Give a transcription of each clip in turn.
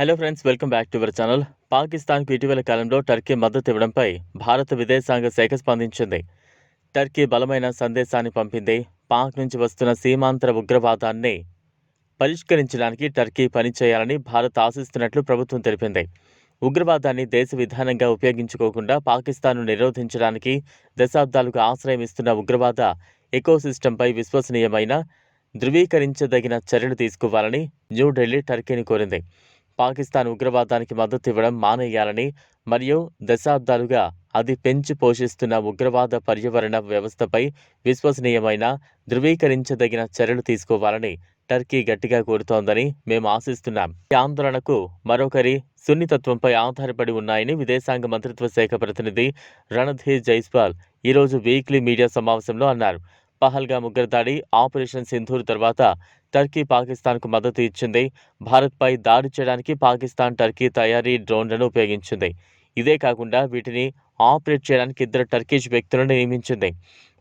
Hello friends welcome back to our channel పాకిస్తాన్కు ఇటీవల కాలంలో టర్కీ మద్దతు ఇవ్వడంపై భారత విదేశాంగ శాఖ స్పందించింది. టర్కీ బలమైన సందేశాన్ని పంపింది. పాక్ నుంచి వస్తున్న సీమాంతర ఉగ్రవాదాన్ని పరిష్కరించడానికి టర్కీ పనిచేయాలని భారత్ ఆశిస్తున్నట్లు ప్రభుత్వం తెలిపింది. ఉగ్రవాదాన్ని దేశ విధానంగా ఉపయోగించుకోకుండా పాకిస్తాన్ను నిరోధించడానికి దశాబ్దాలుగా ఆశ్రయం ఇస్తున్న ఉగ్రవాద ఎకోసిస్టంపై విశ్వసనీయమైన ధృవీకరించదగిన చర్యలు తీసుకోవాలని న్యూఢిల్లీ టర్కీని కోరింది. పాకిస్తాన్ ఉగ్రవాదానికి మద్దతు ఇవ్వడం మానేయాలని మరియు దశాబ్దాలుగా అది పెంచి పోషిస్తున్న ఉగ్రవాద పర్యావరణ వ్యవస్థపై విశ్వసనీయమైన ధృవీకరించదగిన చర్యలు తీసుకోవాలని టర్కీ గట్టిగా కోరుతోందని మేము ఆశిస్తున్నాం. ఈ ఆందోళనకు మరొకరి సున్నితత్వంపై ఆధారపడి ఉన్నాయని విదేశాంగ మంత్రిత్వ శాఖ ప్రతినిధి రణధీర్ జైస్వాల్ ఈరోజు వీక్లీ మీడియా సమావేశంలో అన్నారు. పహల్గా ముగ్గురు దాడి ఆపరేషన్ సింధూర్ తర్వాత టర్కీ పాకిస్తాన్కు మద్దతు ఇచ్చింది. భారత్పై దాడి చేయడానికి పాకిస్తాన్ టర్కీ తయారీ డ్రోన్లను ఉపయోగించింది. ఇదే కాకుండా వీటిని ఆపరేట్ చేయడానికి ఇద్దరు టర్కిష్ వ్యక్తులను నియమించింది.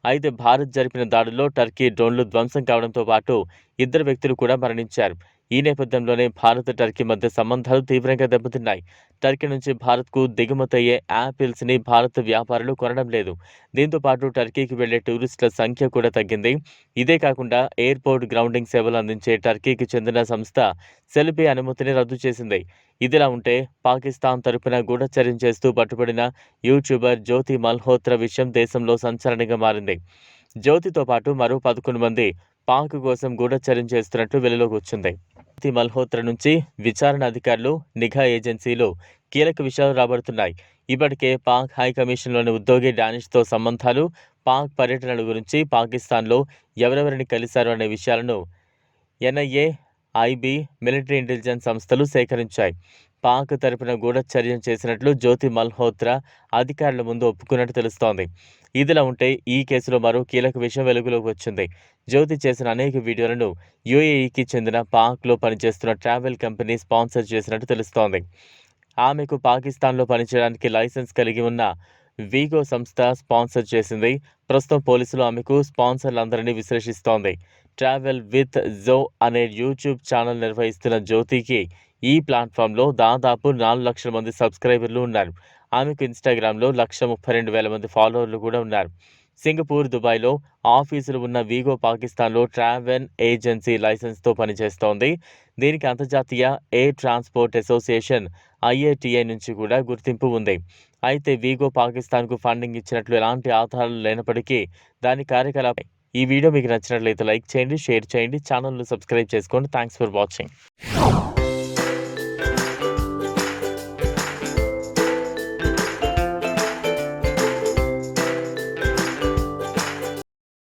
అయితే భారత్ జరిపిన దాడుల్లో టర్కీ డ్రోన్లు ధ్వంసం కావడంతో పాటు ఇద్దరు వ్యక్తులు కూడా మరణించారు. ఈ నేపథ్యంలోనే భారత్ టర్కీ మధ్య సంబంధాలు తీవ్రంగా దెబ్బతిన్నాయి. టర్కీ నుంచి భారత్కు దిగుమతయ్యే యాపిల్స్ని భారత్ వ్యాపారులు కొనడం లేదు. దీంతో పాటు టర్కీకి వెళ్ళే టూరిస్టుల సంఖ్య కూడా తగ్గింది. ఇదే కాకుండా ఎయిర్పోర్ట్ గ్రౌండింగ్ సేవలు అందించే టర్కీకి చెందిన సంస్థ సెల్బీ అనుమతిని రద్దు చేసింది. ఇదిలా ఉంటే పాకిస్తాన్ తరపున గూఢచర్యం చేస్తూ పట్టుబడిన యూట్యూబర్ జ్యోతి మల్హోత్రా విషయం దేశంలో సంచలనంగా మారింది. జ్యోతితో పాటు మరో పదకొండు మంది పాక్ కోసం గూఢచర్యం చేస్తున్నట్లు వెలుగులోకి వచ్చింది. మల్హోత్రా నుంచి విచారణ అధికారులు నిఘా ఏజెన్సీలు కీలక విషయాలు రాబడుతున్నాయి. ఇప్పటికే పాక్ హై కమిషన్లోని ఉద్యోగి డానిష్తో సంబంధాలు పాక్ పర్యటనల గురించి పాకిస్తాన్లో ఎవరెవరిని కలిశారు అనే విషయాలను ఎన్ఐఏ ఐబీ మిలిటరీ ఇంటెలిజెన్స్ సంస్థలు సేకరించాయి. పాక్ తరపున గూఢచర్యం చేసినట్లు జ్యోతి మల్హోత్రా అధికారుల ముందు ఒప్పుకున్నట్టు తెలుస్తోంది. ఇదిలా ఉంటే ఈ కేసులో మరో కీలక విషయం వెలుగులోకి వచ్చింది. జ్యోతి చేసిన అనేక వీడియోలను యుఏఈకి చెందిన పాక్లో పనిచేస్తున్న ట్రావెల్ కంపెనీ స్పాన్సర్ చేసినట్టు తెలుస్తోంది. ఆమెకు పాకిస్తాన్లో పనిచేయడానికి లైసెన్స్ కలిగి ఉన్న వీగో సంస్థ స్పాన్సర్ చేసింది. ప్రస్తుతం పోలీసులు ఆమెకు స్పాన్సర్లందరినీ విశ్లేషిస్తోంది. ట్రావెల్ విత్ జో అనే యూట్యూబ్ ఛానల్ నిర్వహిస్తున్న జ్యోతికి ఈ ప్లాట్ఫామ్లో దాదాపు నాలుగు లక్షల మంది సబ్స్క్రైబర్లు ఉన్నారు. ఆమెకు ఇన్స్టాగ్రామ్లో లక్ష ముప్పై రెండు వేల మంది ఫాలోవర్లు కూడా ఉన్నారు. సింగపూర్ దుబాయ్లో ఆఫీసులు ఉన్న వీగో పాకిస్తాన్లో ట్రావెల్ ఏజెన్సీ లైసెన్స్తో పనిచేస్తోంది. దీనికి అంతర్జాతీయ ఎయిర్ ట్రాన్స్పోర్ట్ అసోసియేషన్ ఐఏటిఐ నుంచి కూడా గుర్తింపు ఉంది. అయితే వీగో పాకిస్తాన్కు ఫండింగ్ ఇచ్చినట్లు ఎలాంటి ఆధారాలు లేనప్పటికీ దాని కార్యకలాపం ఈ వీడియో మీకు నచ్చినట్లయితే లైక్ చేయండి షేర్ చేయండి ఛానల్ను సబ్స్క్రైబ్ చేసుకోండి. Thanks for watching.